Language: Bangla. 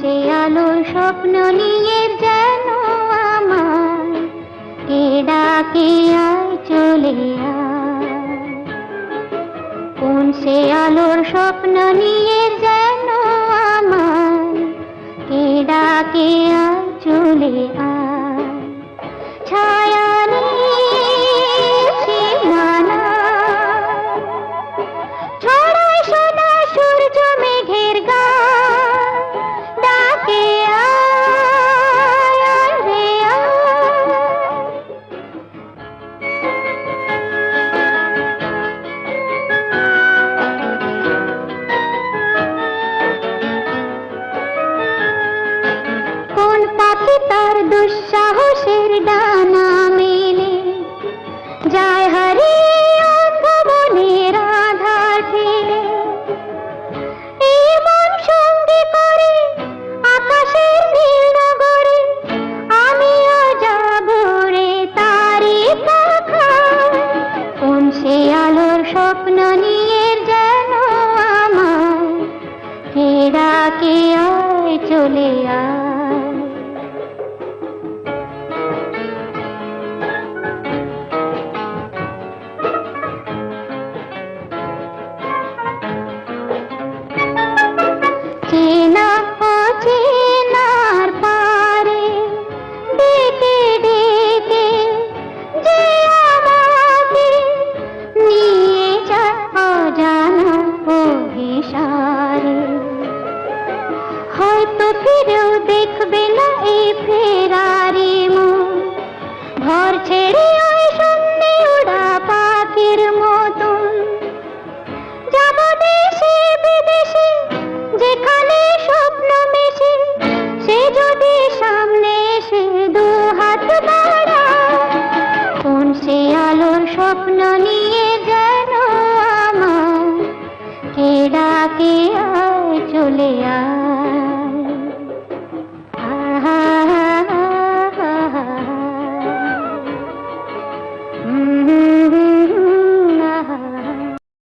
সে আলোর স্বপ্ন নিয়ে যেন আমার? কে ডাকে আয় চলে আয়। কোন সে আলোর স্বপ্ন নিয়ে যেন চলে আয় হয়তো ফিরেও দেখবে না এই ফেরারি ঘর ছেড়ে শূন্যে ওড়া পাখির মতন। যাব দেশে বিদেশে, যেখানে স্বপ্ন মেশে, সে যদি সামনে এসে দু হাত বাড়ায়, কোন সে আলোর স্বপ্ন নিয়ে